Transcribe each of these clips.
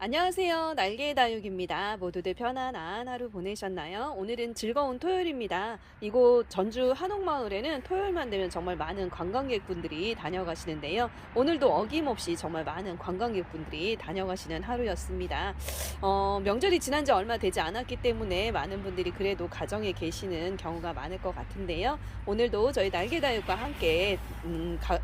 안녕하세요. 날개의 다육입니다. 모두들 편안한 하루 보내셨나요? 오늘은 즐거운 토요일입니다. 이곳 전주 한옥마을에는 토요일만 되면 정말 많은 관광객분들이 다녀가시는데요. 오늘도 어김없이 정말 많은 관광객분들이 다녀가시는 하루였습니다. 어, 명절이 지난 지 얼마 되지 않았기 때문에 많은 분들이 그래도 가정에 계시는 경우가 많을 것 같은데요. 오늘도 저희 날개 다육과 함께 음, 가-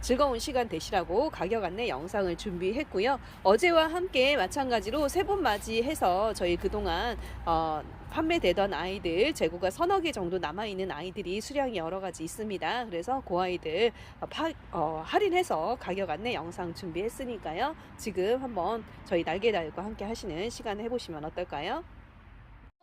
즐거운 시간 되시라고 가격 안내 영상을 준비했고요. 어제와 함께 마찬가지로 세 번 맞이해서 저희 그동안 어, 판매되던 아이들 재고가 서너 개 정도 남아 있는 아이들이 수량이 여러 가지 있습니다. 그래서 그 아이들 어, 파- 어, 할인해서 가격 안내 영상 준비했으니까요. 지금 한번 저희 날개달과 함께 하시는 시간 해보시면 어떨까요?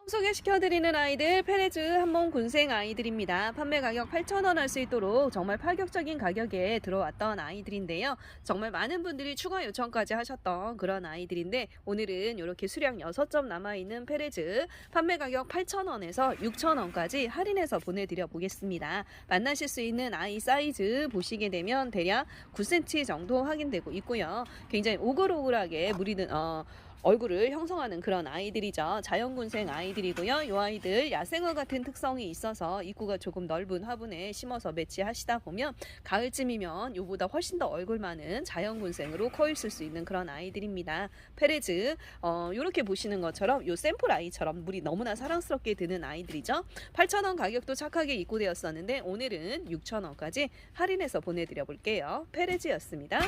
소개시켜드리는 아이들 페레즈 한몸 군생 아이들입니다. 판매 가격 8,000원 할 수 있도록 정말 파격적인 가격에 들어왔던 아이들인데요. 정말 많은 분들이 추가 요청까지 하셨던 그런 아이들인데 오늘은 이렇게 수량 6점 남아있는 페레즈 판매 가격 8,000원에서 6,000원까지 할인해서 보내드려 보겠습니다. 만나실 수 있는 아이 사이즈 보시게 되면 대략 9cm 정도 확인되고 있고요. 굉장히 오글오글하게 무리는 어, 얼굴을 형성하는 그런 아이들이죠. 자연군생 아이들이고요. 이 아이들 야생어 같은 특성이 있어서 입구가 조금 넓은 화분에 심어서 배치하시다 보면 가을쯤이면 이보다 훨씬 더 얼굴 많은 자연군생으로 커 있을 수 있는 그런 아이들입니다. 페레즈 어, 이렇게 보시는 것처럼 이 샘플 아이처럼 물이 너무나 사랑스럽게 드는 아이들이죠. 8,000원 가격도 착하게 입고되었었는데 오늘은 6,000원까지 할인해서 보내드려 볼게요. 페레즈였습니다.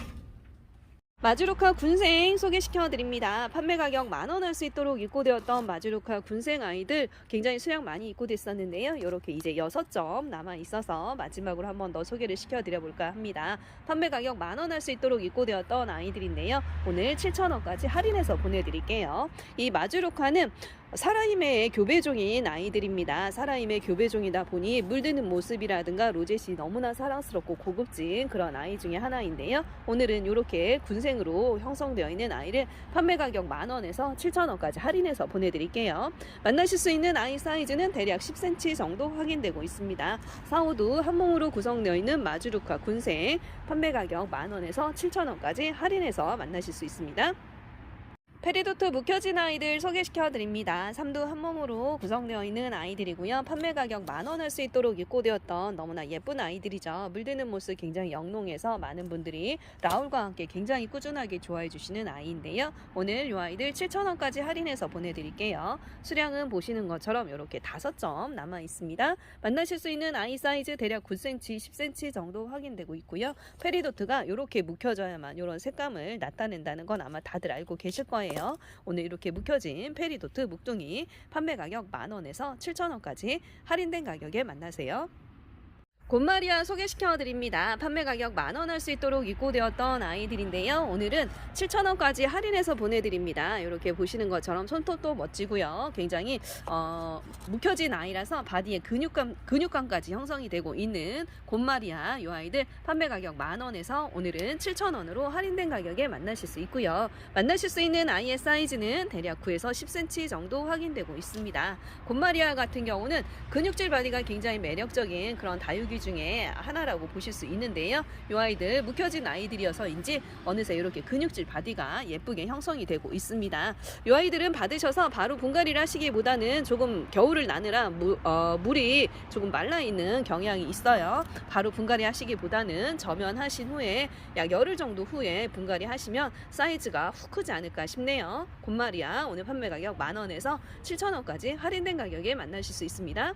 마주루카 군생 소개시켜 드립니다. 판매 가격 만원 할 수 있도록 입고되었던 마주루카 군생 아이들 굉장히 수량 많이 입고됐었는데요. 이렇게 이제 여섯 점 남아 있어서 마지막으로 한 번 더 소개를 시켜 드려 볼까 합니다. 판매 가격 만원 할 수 있도록 입고되었던 아이들인데요. 오늘 7천 원까지 할인해서 보내드릴게요. 이 마주루카는 사라임의 교배종인 아이들입니다. 사라임의 교배종이다 보니 물드는 모습이라든가 로젯이 너무나 사랑스럽고 고급진 그런 아이 중에 하나인데요. 오늘은 이렇게 군생 으로 형성되어 있는 아이를 판매 가격 만 원에서 7천 원까지 할인해서 보내드릴게요. 만나실 수 있는 아이 사이즈는 대략 10cm 정도 확인되고 있습니다. 사호도 한 몸으로 구성되어 있는 마주루카 군생 판매 가격 만 원에서 7천 원까지 할인해서 만나실 수 있습니다. 페리도트 묵혀진 아이들 소개시켜 드립니다. 삼두 한 몸으로 구성되어 있는 아이들이고요. 판매 가격 만 원 할 수 있도록 입고되었던 너무나 예쁜 아이들이죠. 물드는 모습 굉장히 영롱해서 많은 분들이 라울과 함께 굉장히 꾸준하게 좋아해 주시는 아이인데요. 오늘 이 아이들 7,000원까지 할인해서 보내드릴게요. 수량은 보시는 것처럼 이렇게 다섯 점 남아 있습니다. 만나실 수 있는 아이 사이즈 대략 9cm, 10cm 정도 확인되고 있고요. 페리도트가 이렇게 묵혀져야만 이런 색감을 나타낸다는 건 아마 다들 알고 계실 거예요. 오늘 이렇게 묵혀진 페리도트 묵둥이 판매 가격 만 원에서 7천 원까지 할인된 가격에 만나세요. 곤마리아 소개시켜 드립니다. 판매 가격 만원 할 수 있도록 입고되었던 아이들인데요. 오늘은 7,000원까지 할인해서 보내드립니다. 이렇게 보시는 것처럼 손톱도 멋지고요. 굉장히 어, 묵혀진 아이라서 바디에 근육감 근육감까지 형성이 되고 있는 곤마리아 이 아이들 판매 가격 만 원에서 오늘은 7,000원으로 할인된 가격에 만나실 수 있고요. 만나실 수 있는 아이의 사이즈는 대략 9에서 10cm 정도 확인되고 있습니다. 곤마리아 같은 경우는 근육질 바디가 굉장히 매력적인 그런 다육이 중에 하나라고 보실 수 있는데요. 이 아이들 묵혀진 아이들이어서인지 어느새 이렇게 근육질 바디가 예쁘게 형성이 되고 있습니다. 이 아이들은 받으셔서 바로 분갈이를 하시기보다는 조금 겨울을 나느라 무, 어, 물이 조금 말라 있는 경향이 있어요. 바로 분갈이 하시기보다는 저면하신 후에 약 열흘 정도 후에 분갈이 하시면 사이즈가 훅 크지 않을까 싶네요. 곤마리아 오늘 판매 가격 만 원에서 7천 원까지 할인된 가격에 만나실 수 있습니다.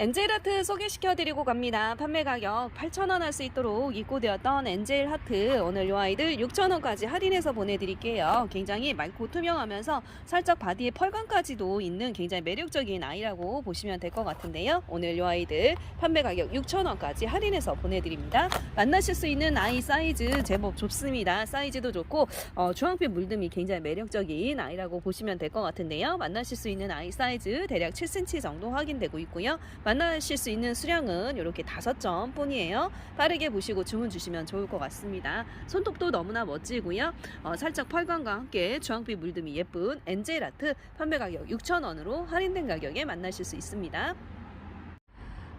엔젤 하트 소개시켜 드리고 갑니다. 판매 가격 8,000원 할 수 있도록 입고되었던 엔젤 하트 오늘 이 아이들 6,000원까지 할인해서 보내드릴게요. 굉장히 맑고 투명하면서 살짝 바디에 펄감까지도 있는 굉장히 매력적인 아이라고 보시면 될 것 같은데요. 오늘 이 아이들 판매 가격 6,000원까지 할인해서 보내드립니다. 만나실 수 있는 아이 사이즈 제법 좁습니다. 사이즈도 좋고 어, 주황빛 물듬이 굉장히 매력적인 아이라고 보시면 될 것 같은데요. 만나실 수 있는 아이 사이즈 대략 7cm 정도 확인되고 있고요. 만나실 수 있는 수량은 이렇게 다섯 점 뿐이에요. 빠르게 보시고 주문 주시면 좋을 것 같습니다. 손톱도 너무나 멋지고요. 어, 살짝 펄감과 함께 주황빛 물듬이 예쁜 엔젤 아트 판매 가격 6,000원으로 할인된 가격에 만나실 수 있습니다.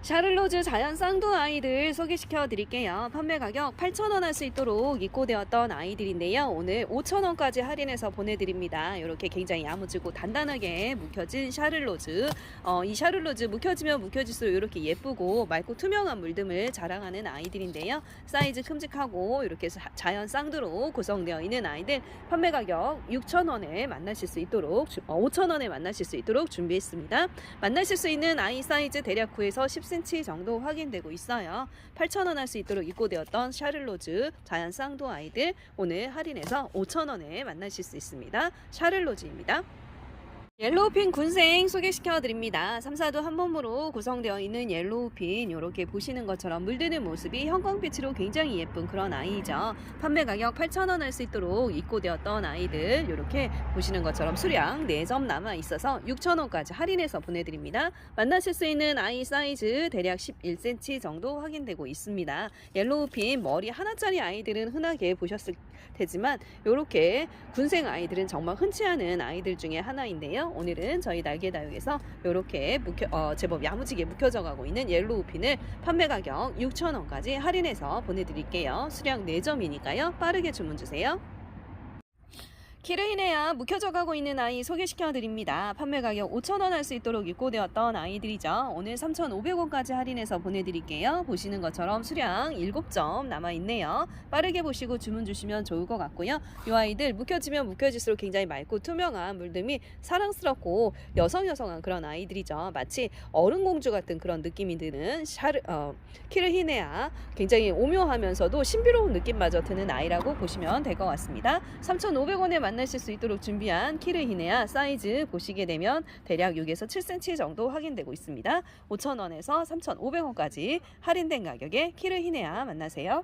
샤를로즈 자연 쌍두 아이들 소개시켜 드릴게요. 판매 가격 8,000원 할 수 있도록 입고되었던 아이들인데요. 오늘 5,000원까지 할인해서 보내드립니다. 이렇게 굉장히 야무지고 단단하게 묵혀진 샤를로즈. 어, 이 샤를로즈 묵혀지면 묵혀질수록 이렇게 예쁘고 맑고 투명한 물듬을 자랑하는 아이들인데요. 사이즈 큼직하고 이렇게 자- 자연 쌍두로 구성되어 있는 아이들 판매 가격 6,000원에 만나실 수 있도록 5,000원에 만나실 수 있도록 준비했습니다. 만나실 수 있는 아이 사이즈 대략 9에서 10cm 정도 확인되고 있어요. 8,000원 할 수 있도록 입고되었던 샤를로즈 자연 쌍도 아이들 오늘 할인해서 5,000원에 만나실 수 있습니다. 샤를로즈입니다. 옐로우핀 군생 소개시켜 드립니다. 3, 4도 한 몸으로 구성되어 있는 옐로우핀 이렇게 보시는 것처럼 물드는 모습이 형광빛으로 굉장히 예쁜 그런 아이죠. 판매 가격 8,000원 할 수 있도록 입고되었던 아이들 이렇게 보시는 것처럼 수량 4점 남아 있어서 6,000원까지 할인해서 보내드립니다. 만나실 수 있는 아이 사이즈 대략 11cm 정도 확인되고 있습니다. 옐로우핀 머리 하나짜리 아이들은 흔하게 보셨을 테지만 이렇게 군생 아이들은 정말 흔치 않은 아이들 중에 하나인데요. 오늘은 저희 날개 다육에서 이렇게 묵혀, 어, 제법 야무지게 묵혀져 가고 있는 옐로우 핀을 판매 가격 6,000원까지 할인해서 보내드릴게요. 수량 4점이니까요. 빠르게 주문 주세요. 키르히네야 묵혀져 가고 있는 아이 소개시켜 드립니다. 판매 가격 5,000원 할 수 있도록 입고되었던 아이들이죠. 오늘 3,500원까지 할인해서 보내드릴게요. 보시는 것처럼 수량 7점 남아 있네요. 빠르게 보시고 주문 주시면 좋을 것 같고요. 이 아이들 묵혀지면 묵혀질수록 굉장히 맑고 투명한 물듬이 사랑스럽고 여성 여성한 그런 아이들이죠. 마치 어른 공주 같은 그런 느낌이 드는 샤르 어, 키르히네아 굉장히 오묘하면서도 신비로운 느낌마저 드는 아이라고 보시면 될 것 같습니다. 3,500원에 만나 실 수 있도록 준비한 키르히네아 사이즈 보시게 되면 대략 6에서 7cm 정도 확인되고 있습니다. 5,000원에서 3,500원까지 할인된 가격에 키르히네아 만나세요.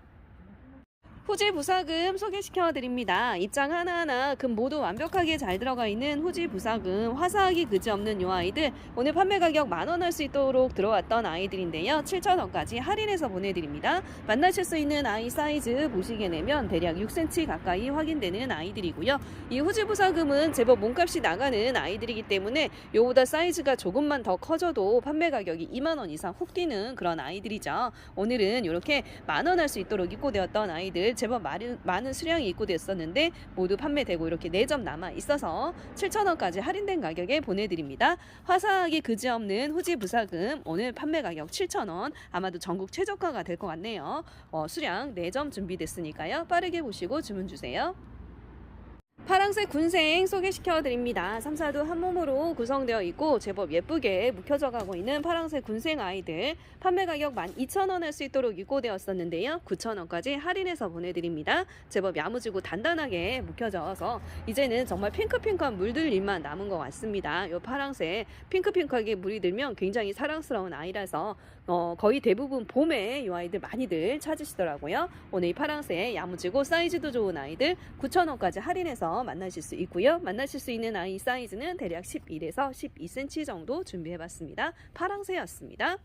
후지 부사금 소개시켜 드립니다. 입장 하나하나 금 모두 완벽하게 잘 들어가 있는 후지 부사금 화사하기 그지없는 요 아이들 오늘 판매 가격 만 원 할 수 있도록 들어왔던 아이들인데요. 7,000원까지 할인해서 보내드립니다. 만나실 수 있는 아이 사이즈 보시게 되면 대략 6cm 가까이 확인되는 아이들이고요. 이 후지 부사금은 제법 몸값이 나가는 아이들이기 때문에 요보다 사이즈가 조금만 더 커져도 판매 가격이 2만 원 이상 훅 뛰는 그런 아이들이죠. 오늘은 이렇게 만 원 할 수 있도록 입고되었던 아이들 제법 많은, 많은 수량이 입고됐었는데 모두 판매되고 이렇게 4점 남아 있어서 7,000원까지 할인된 가격에 보내드립니다. 화사하기 그지없는 후지 부사금 오늘 판매 가격 7,000원 아마도 전국 최저가가 될 것 같네요. 어, 수량 4점 준비됐으니까요. 빠르게 보시고 주문 주세요. 파랑색 군생 소개시켜 드립니다. 3, 4도 한 몸으로 구성되어 있고 제법 예쁘게 묵혀져 가고 있는 파랑색 군생 아이들 판매 가격 12,000원 할 수 있도록 입고되었었는데요. 9,000원까지 할인해서 보내드립니다. 제법 야무지고 단단하게 묵혀져서 이제는 정말 핑크핑크한 물들 일만 남은 것 같습니다. 이 파랑색 핑크핑크하게 물이 들면 굉장히 사랑스러운 아이라서 어, 거의 대부분 봄에 이 아이들 많이들 찾으시더라고요. 오늘 이 파랑색 야무지고 사이즈도 좋은 아이들 9,000원까지 할인해서 만나실 수 있고요. 만나실 수 있는 아이 사이즈는 대략 11에서 12cm 정도 준비해봤습니다. 파랑새였습니다.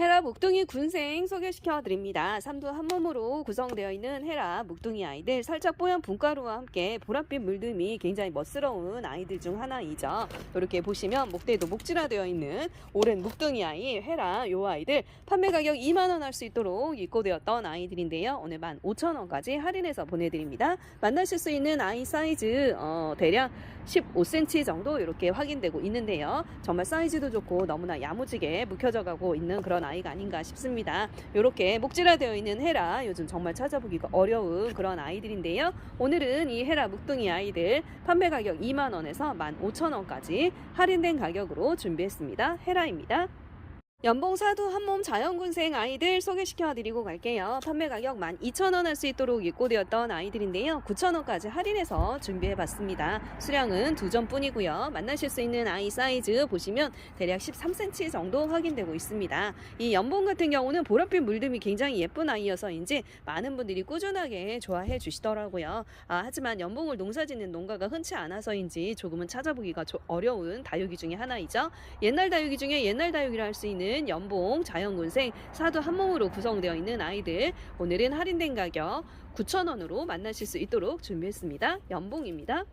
헤라 목둥이 군생 소개시켜 드립니다. 삼두 한 몸으로 구성되어 있는 헤라 목둥이 아이들 살짝 뽀얀 분가루와 함께 보랏빛 물듬이 굉장히 멋스러운 아이들 중 하나이죠. 이렇게 보시면 목대도 목질화되어 있는 오랜 목둥이 아이 헤라 요 아이들 판매 가격 2만 원 할 수 있도록 입고되었던 아이들인데요. 오늘 15,000원까지 할인해서 보내드립니다. 만나실 수 있는 아이 사이즈 어, 대략 15cm 정도 이렇게 확인되고 있는데요. 정말 사이즈도 좋고 너무나 야무지게 묵혀져 가고 있는 그런 아이가 아닌가 싶습니다. 이렇게 목질화되어 있는 헤라 요즘 정말 찾아보기가 어려운 그런 아이들인데요. 오늘은 이 헤라 묵둥이 아이들 판매 가격 2만 원에서 15,000원까지 할인된 가격으로 준비했습니다. 헤라입니다. 연봉 사두 한몸 자연군생 아이들 소개시켜 드리고 갈게요. 판매 가격 12,000원 할 수 있도록 입고되었던 아이들인데요. 9,000원까지 할인해서 준비해 봤습니다. 수량은 두 점뿐이고요. 만나실 수 있는 아이 사이즈 보시면 대략 13cm 정도 확인되고 있습니다. 이 연봉 같은 경우는 보랏빛 물듬이 굉장히 예쁜 아이여서인지 많은 분들이 꾸준하게 좋아해 주시더라고요. 아, 하지만 연봉을 농사짓는 농가가 흔치 않아서인지 조금은 찾아보기가 조- 어려운 다육이 중에 하나이죠. 옛날 다육이 중에 옛날 다육이라 할 수 있는 연봉 자연군생 사두 한 몸으로 구성되어 있는 아이들 오늘은 할인된 가격 9,000원으로 만나실 수 있도록 준비했습니다. 연봉입니다.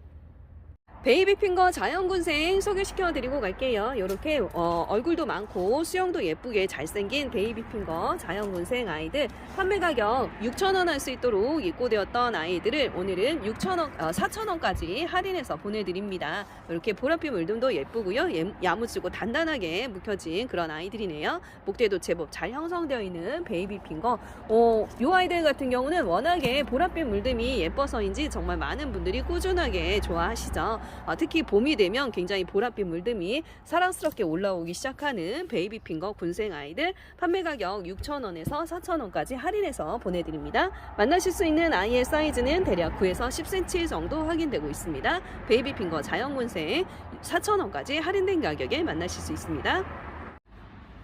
베이비핑거 자연군생 소개시켜 드리고 갈게요. 이렇게 어, 얼굴도 많고 수영도 예쁘게 잘생긴 베이비핑거 자연군생 아이들 판매 가격 6,000원 할 수 있도록 입고되었던 아이들을 오늘은 6,000원, 어, 4,000원까지 할인해서 보내드립니다. 이렇게 보랏빛 물듬도 예쁘고요. 예- 야무지고 단단하게 묵혀진 그런 아이들이네요. 목대도 제법 잘 형성되어 있는 베이비핑거. 어, 이 아이들 같은 경우는 워낙에 보랏빛 물듬이 예뻐서인지 정말 많은 분들이 꾸준하게 좋아하시죠. 아, 특히 봄이 되면 굉장히 보랏빛 물듬이 사랑스럽게 올라오기 시작하는 베이비핑거 군생 아이들 판매 가격 6,000원에서 4,000원까지 할인해서 보내드립니다. 만나실 수 있는 아이의 사이즈는 대략 9에서 10cm 정도 확인되고 있습니다. 베이비핑거 자연군생 4,000원까지 할인된 가격에 만나실 수 있습니다.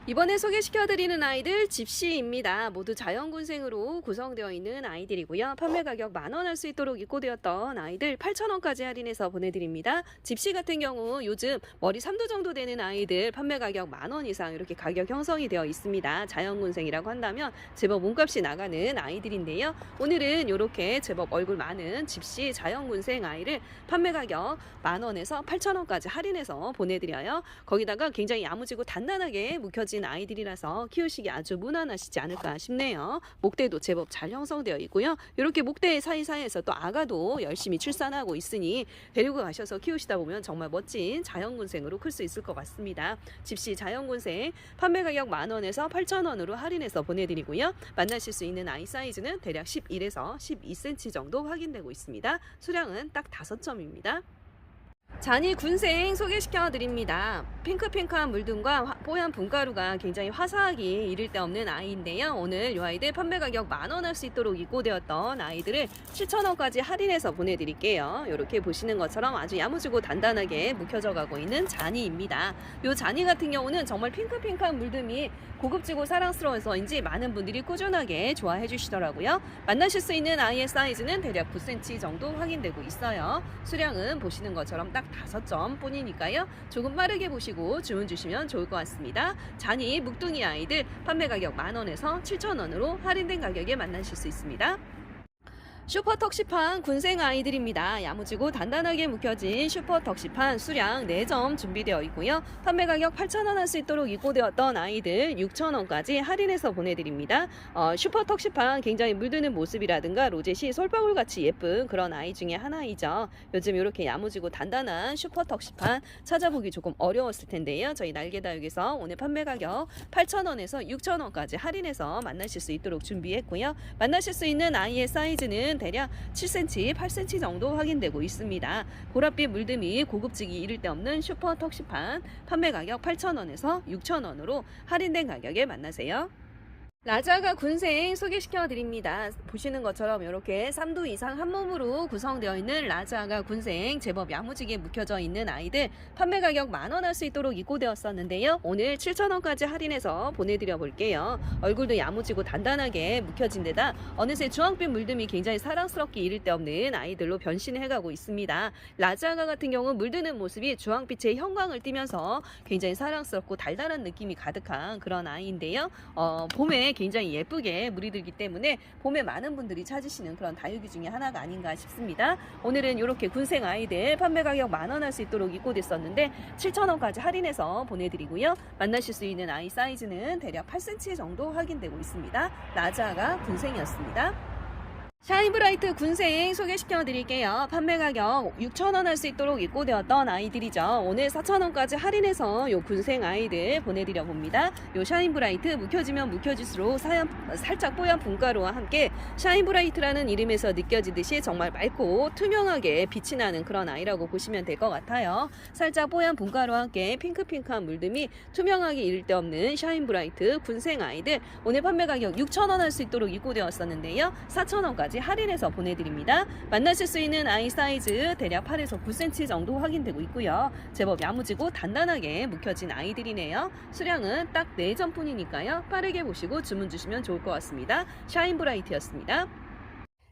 이번에 소개시켜드리는 아이들 집시입니다. 모두 자연군생으로 구성되어 있는 아이들이고요. 판매 가격 만원 할 수 있도록 입고되었던 아이들 8,000원까지 할인해서 보내드립니다. 집시 같은 경우 요즘 머리 3도 정도 되는 아이들 판매 가격 만원 이상 이렇게 가격 형성이 되어 있습니다. 자연군생이라고 한다면 제법 몸값이 나가는 아이들인데요. 오늘은 이렇게 제법 얼굴 많은 집시 자연군생 아이를 판매 가격 만원에서 8,000원까지 할인해서 보내드려요. 거기다가 굉장히 야무지고 단단하게 묵혀진 아이들이라서 키우시기 아주 무난하시지 않을까 싶네요. 목대도 제법 잘 형성되어 있고요. 이렇게 목대 사이사이에서 또 아가도 열심히 출산하고 있으니 데리고 가셔서 키우시다 보면 정말 멋진 자연군생으로 클 수 있을 것 같습니다. 집시 자연군생 판매 가격 만원에서 8,000원으로 할인해서 보내드리고요. 만나실 수 있는 아이 사이즈는 대략 11에서 12cm 정도 확인되고 있습니다. 수량은 딱 5점입니다. 잔이 군생 소개시켜 드립니다. 핑크핑크한 물등과 화- 뽀얀 분가루가 굉장히 화사하기 이를 데 없는 아이인데요. 오늘 이 아이들 판매 가격 만원 할 수 있도록 입고되었던 아이들을 7,000원까지 할인해서 보내드릴게요. 이렇게 보시는 것처럼 아주 야무지고 단단하게 묵혀져 가고 있는 잔이입니다. 이 잔이 같은 경우는 정말 핑크핑크한 물듬이 고급지고 사랑스러워서인지 많은 분들이 꾸준하게 좋아해 주시더라고요. 만나실 수 있는 아이의 사이즈는 대략 9cm 정도 확인되고 있어요. 수량은 보시는 것처럼 딱 5점 뿐이니까요. 조금 빠르게 보시고 주문 주시면 좋을 것 같습니다. 잔이 묵둥이 아이들 판매 가격 만원에서 7천원으로 할인된 가격에 만나실 수 있습니다. 슈퍼 턱시판 군생 아이들입니다. 야무지고 단단하게 묵혀진 슈퍼 턱시판 수량 4점 준비되어 있고요. 판매 가격 8,000원 할 수 있도록 입고되었던 아이들 6,000원까지 할인해서 보내드립니다. 어, 슈퍼 턱시판 굉장히 물드는 모습이라든가 로제시 솔방울 같이 예쁜 그런 아이 중에 하나이죠. 요즘 이렇게 야무지고 단단한 슈퍼 턱시판 찾아보기 조금 어려웠을 텐데요. 저희 날개다육에서 오늘 판매 가격 8,000원에서 6,000원까지 할인해서 만나실 수 있도록 준비했고요. 만나실 수 있는 아이의 사이즈는 대략 7cm, 8cm 정도 확인되고 있습니다. 보랏빛 물듬이 고급지기 이를 데 없는 슈퍼 턱시판 판매 가격 8,000원에서 6,000원으로 할인된 가격에 만나세요. 라자가 군생 소개시켜 드립니다. 보시는 것처럼 이렇게 3두 이상 한 몸으로 구성되어 있는 라자가 군생 제법 야무지게 묵혀져 있는 아이들 판매 가격 만원 할 수 있도록 입고되었었는데요. 오늘 7,000원까지 할인해서 보내드려 볼게요. 얼굴도 야무지고 단단하게 묵혀진 데다 어느새 주황빛 물듬이 굉장히 사랑스럽게 이를 데 없는 아이들로 변신해가고 있습니다. 라자가 같은 경우 물드는 모습이 주황빛의 형광을 띠면서 굉장히 사랑스럽고 달달한 느낌이 가득한 그런 아이인데요. 어, 봄에 굉장히 예쁘게 물이 들기 때문에 봄에 많은 분들이 찾으시는 그런 다육이 중에 하나가 아닌가 싶습니다. 오늘은 이렇게 군생 아이들 판매 가격 만원 할 수 있도록 입고됐었는데 7,000원까지 할인해서 보내드리고요. 만나실 수 있는 아이 사이즈는 대략 8cm 정도 확인되고 있습니다. 라자가 군생이었습니다. 샤인브라이트 군생 소개시켜 드릴게요. 판매 가격 6,000원 할 수 있도록 입고되었던 아이들이죠. 오늘 4,000원까지 할인해서 요 군생 아이들 보내드려 봅니다. 요 샤인브라이트 묵혀지면 묵혀질수록 사연, 살짝 뽀얀 분가루와 함께 샤인브라이트라는 이름에서 느껴지듯이 정말 맑고 투명하게 빛이 나는 그런 아이라고 보시면 될 것 같아요. 살짝 뽀얀 분가루와 함께 핑크핑크한 물듬이 투명하게 이를 데 없는 샤인브라이트 군생 아이들 오늘 판매 가격 6,000원 할 수 있도록 입고되었었는데요. 4,000원까지 할인해서 보내드립니다. 만나실 수 있는 아이 사이즈 대략 8에서 9cm 정도 확인되고 있고요. 제법 야무지고 단단하게 묵혀진 아이들이네요. 수량은 딱 4점 뿐이니까요. 빠르게 보시고 주문 주시면 좋을 것 같습니다. 샤인브라이트였습니다.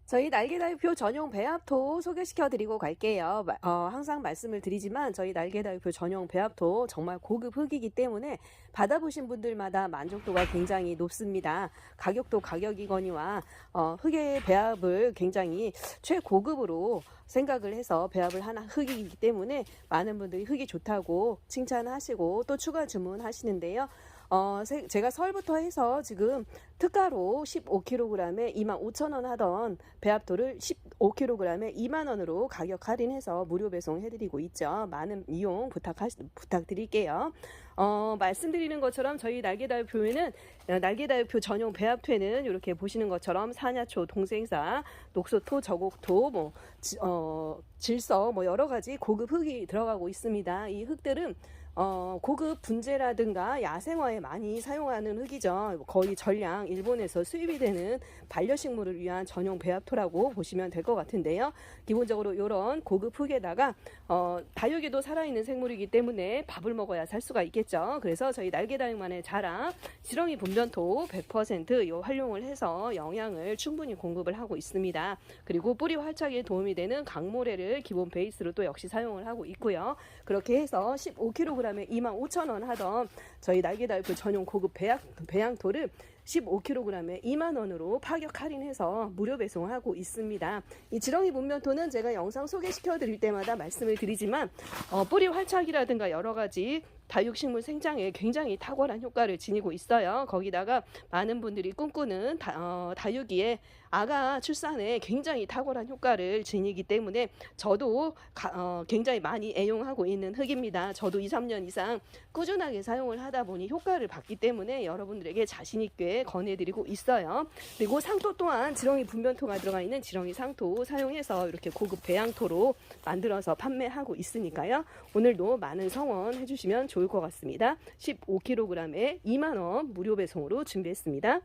저희 날개다육표 전용 배합토 소개시켜 드리고 갈게요. 마- 어, 항상 말씀을 드리지만 저희 날개다육표 전용 배합토 정말 고급 흙이기 때문에 받아보신 분들마다 만족도가 굉장히 높습니다. 가격도 가격이거니와 어, 흙의 배합을 굉장히 최고급으로 생각을 해서 배합을 하는 흙이기 때문에 많은 분들이 흙이 좋다고 칭찬하시고 또 추가 주문하시는데요. 어, 세- 제가 설부터 해서 지금 특가로 15kg에 25,000원 하던 배합토를 15kg에 2만원으로 가격 할인해서 무료 배송해드리고 있죠. 많은 이용 부탁하, 부탁드릴게요. 어, 말씀드리는 것처럼 저희 날개다육표에는 어, 날개다육표 전용 배합토에는 이렇게 보시는 것처럼 사냐초, 동생사, 녹소토, 저곡토, 뭐, 지- 어, 질서, 뭐 여러 가지 고급 흙이 들어가고 있습니다. 이 흙들은 어, 고급 분재라든가 야생화에 많이 사용하는 흙이죠. 거의 전량 일본에서 수입이 되는 반려식물을 위한 전용 배합토라고 보시면 될 것 같은데요. 기본적으로 이런 고급 흙에다가 어, 다육이도 살아있는 생물이기 때문에 밥을 먹어야 살 수가 있겠죠. 그래서 저희 날개다육만의 자랑 지렁이 분변토 100%요 활용을 해서 영양을 충분히 공급을 하고 있습니다. 그리고 뿌리 활착에 도움이 되는 강모래를 기본 베이스로 또 역시 사용을 하고 있고요. 그렇게 해서 15kg 에 25,000원 하던 저희 날개다육표 전용 고급 배양, 배양토를 15kg에 2만 원으로 파격 할인해서 무료 배송하고 있습니다. 이 지렁이 문면토는 제가 영상 소개시켜 드릴 때마다 말씀을 드리지만 어, 뿌리 활착이라든가 여러 가지 다육식물 생장에 굉장히 탁월한 효과를 지니고 있어요. 거기다가 많은 분들이 꿈꾸는 다, 어, 다육이의 아가 출산에 굉장히 탁월한 효과를 지니기 때문에 저도 가- 어, 굉장히 많이 애용하고 있는 흙입니다. 저도 2, 3년 이상 꾸준하게 사용을 하다 보니 효과를 봤기 때문에 여러분들에게 자신 있게 권해드리고 있어요. 그리고 상토 또한 지렁이 분변토가 들어가 있는 지렁이 상토 사용해서 이렇게 고급 배양토로 만들어서 판매하고 있으니까요. 오늘도 많은 성원 해주시면 좋을 것 같습니다. 15kg에 2만원 무료 배송으로 준비했습니다.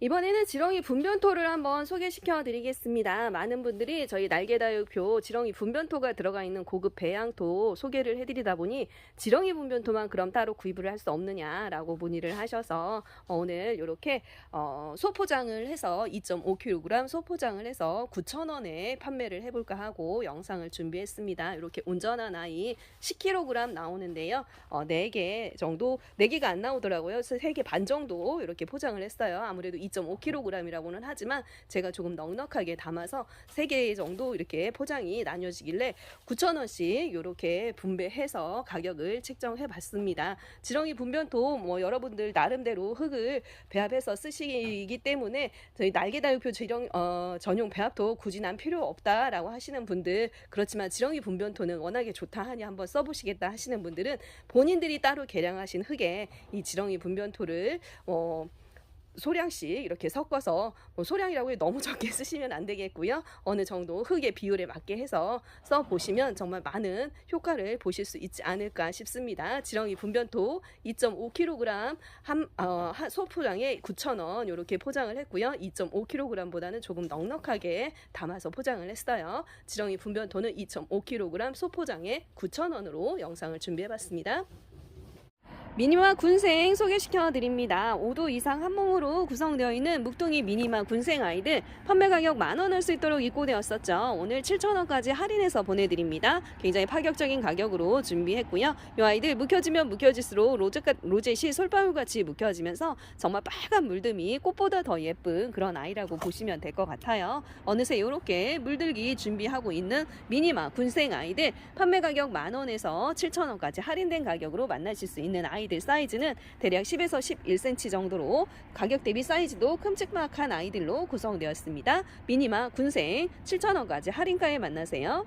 이번에는 지렁이 분변토를 한번 소개시켜 드리겠습니다. 많은 분들이 저희 날개다육표 지렁이 분변토가 들어가 있는 고급 배양토 소개를 해드리다 보니 지렁이 분변토만 그럼 따로 구입을 할 수 없느냐라고 문의를 하셔서 어, 오늘 이렇게 어, 소포장을 해서 2.5kg 소포장을 해서 9,000원에 판매를 해볼까 하고 영상을 준비했습니다. 이렇게 온전한 아이 10kg 나오는데요. 어, 4개 정도, 4개가 안 나오더라고요. 그래서 3개 반 정도 이렇게 포장을 했어요. 아무래도 2.5kg이라고는 하지만 제가 조금 넉넉하게 담아서 3개 정도 이렇게 포장이 나뉘어지길래 9,000원씩 이렇게 분배해서 가격을 책정해 봤습니다. 지렁이 분변토 뭐 여러분들 나름대로 흙을 배합해서 쓰시기 때문에 저희 날개다육표 지렁 어, 전용 배합토 굳이 난 필요 없다라고 하시는 분들 그렇지만 지렁이 분변토는 워낙에 좋다 하니 한번 써보시겠다 하시는 분들은 본인들이 따로 개량하신 흙에 이 지렁이 분변토를 어, 소량씩 이렇게 섞어서 뭐 소량이라고 해 너무 적게 쓰시면 안 되겠고요. 어느 정도 흙의 비율에 맞게 해서 써 보시면 정말 많은 효과를 보실 수 있지 않을까 싶습니다. 지렁이 분변토 2.5kg 한 어, 한 소포장에 9,000원 이렇게 포장을 했고요. 2.5kg보다는 조금 넉넉하게 담아서 포장을 했어요. 지렁이 분변토는 2.5kg 소포장에 9,000원으로 영상을 준비해봤습니다. 미니마 군생 소개시켜 드립니다. 5도 이상 한 몸으로 구성되어 있는 묵둥이 미니마 군생 아이들 판매 가격 만 원을 수 있도록 입고되었었죠. 오늘 7,000원까지 할인해서 보내드립니다. 굉장히 파격적인 가격으로 준비했고요. 이 아이들 묵혀지면 묵혀질수록 로제, 로제시 솔방울같이 묵혀지면서 정말 빨간 물듬이 꽃보다 더 예쁜 그런 아이라고 보시면 될 것 같아요. 어느새 이렇게 물들기 준비하고 있는 미니마 군생 아이들 판매 가격 만 원에서 7,000원까지 할인된 가격으로 만나실 수 있는 아이들 사이즈는 대략 10에서 11cm 정도로 가격 대비 사이즈도 큼직막한 아이들로 구성되었습니다. 미니마 군생 7,000원까지 할인가에 만나세요.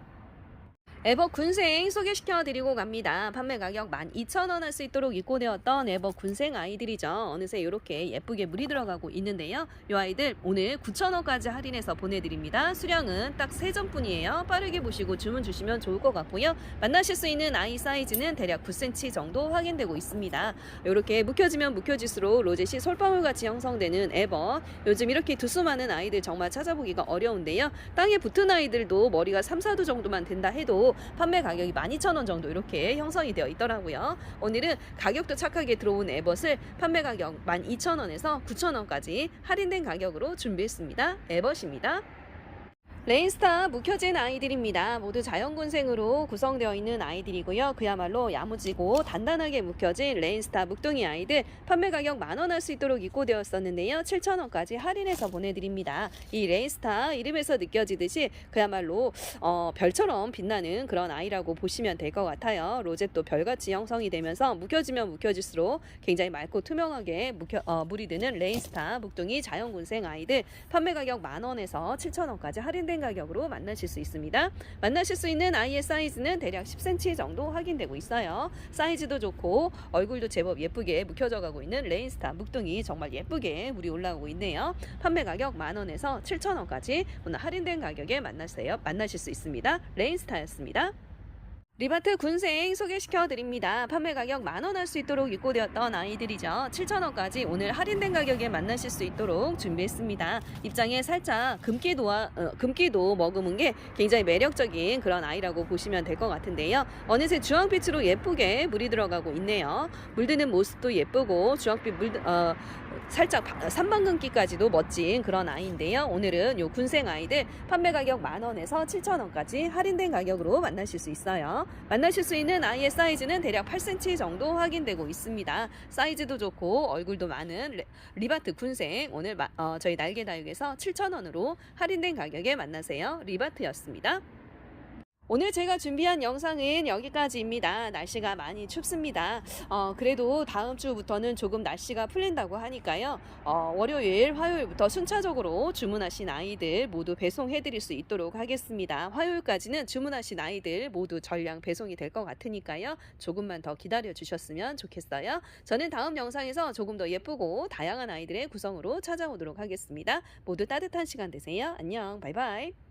에버 군생 소개시켜 드리고 갑니다. 판매 가격 12,000원 할 수 있도록 입고되었던 에버 군생 아이들이죠. 어느새 이렇게 예쁘게 물이 들어가고 있는데요. 이 아이들 오늘 9,000원까지 할인해서 보내드립니다. 수량은 딱 3점뿐이에요. 빠르게 보시고 주문 주시면 좋을 것 같고요. 만나실 수 있는 아이 사이즈는 대략 9cm 정도 확인되고 있습니다. 이렇게 묵혀지면 묵혀질수록 로제시 솔방울 같이 형성되는 에버 요즘 이렇게 두수 많은 아이들 정말 찾아보기가 어려운데요. 땅에 붙은 아이들도 머리가 3, 4도 정도만 된다 해도 판매 가격이 12,000원 정도 이렇게 형성이 되어 있더라고요. 오늘은 가격도 착하게 들어온 에벗을 판매 가격 12,000원에서 9,000원까지 할인된 가격으로 준비했습니다. 에벗입니다. 레인스타 묵혀진 아이들입니다. 모두 자연군생으로 구성되어 있는 아이들이고요. 그야말로 야무지고 단단하게 묵혀진 레인스타 묵둥이 아이들 판매 가격 만원 할 수 있도록 입고되었었는데요. 7,000원까지 할인해서 보내드립니다. 이 레인스타 이름에서 느껴지듯이 그야말로 어, 별처럼 빛나는 그런 아이라고 보시면 될 것 같아요. 로zet도 별같이 형성이 되면서 묵혀지면 묵혀질수록 굉장히 맑고 투명하게 묵혀, 어, 물이 드는 레인스타 묵둥이 자연군생 아이들 판매 가격 만 원에서 7,000원까지 할인 된 가격으로 만나실 수 있습니다. 만나실 수 있는 아이의 사이즈는 대략 10cm 정도 확인되고 있어요. 사이즈도 좋고 얼굴도 제법 예쁘게 묵혀져 가고 있는 레인스타 묵둥이 정말 예쁘게 물이 올라오고 있네요. 판매 가격 만 원에서 7,000원까지 오늘 할인된 가격에 만나세요. 만나실 수 있습니다. 레인스타였습니다. 리바트 군생 소개시켜 드립니다. 판매 가격 만원 할 수 있도록 입고되었던 아이들이죠. 7,000원까지 오늘 할인된 가격에 만나실 수 있도록 준비했습니다. 입장에 살짝 금기도와 어, 금기도 머금은 게 굉장히 매력적인 그런 아이라고 보시면 될 것 같은데요. 어느새 주황빛으로 예쁘게 물이 들어가고 있네요. 물드는 모습도 예쁘고 주황빛 물 어, 살짝 바- 삼방금기까지도 멋진 그런 아이인데요. 오늘은 요 군생 아이들 판매 가격 만 원에서 7,000원까지 할인된 가격으로 만나실 수 있어요. 만나실 수 있는 아이의 사이즈는 대략 8cm 정도 확인되고 있습니다. 사이즈도 좋고 얼굴도 많은 레- 리바트 군생 오늘 마- 어, 저희 날개다육에서 7,000원으로 할인된 가격에 만나세요. 리바트였습니다. 오늘 제가 준비한 영상은 여기까지입니다. 날씨가 많이 춥습니다. 어, 그래도 다음 주부터는 조금 날씨가 풀린다고 하니까요. 어, 월요일, 화요일부터 순차적으로 주문하신 아이들 모두 배송해 드릴 수 있도록 하겠습니다. 화요일까지는 주문하신 아이들 모두 전량 배송이 될 것 같으니까요. 조금만 더 기다려 주셨으면 좋겠어요. 저는 다음 영상에서 조금 더 예쁘고 다양한 아이들의 구성으로 찾아오도록 하겠습니다. 모두 따뜻한 시간 되세요. 안녕, 바이바이.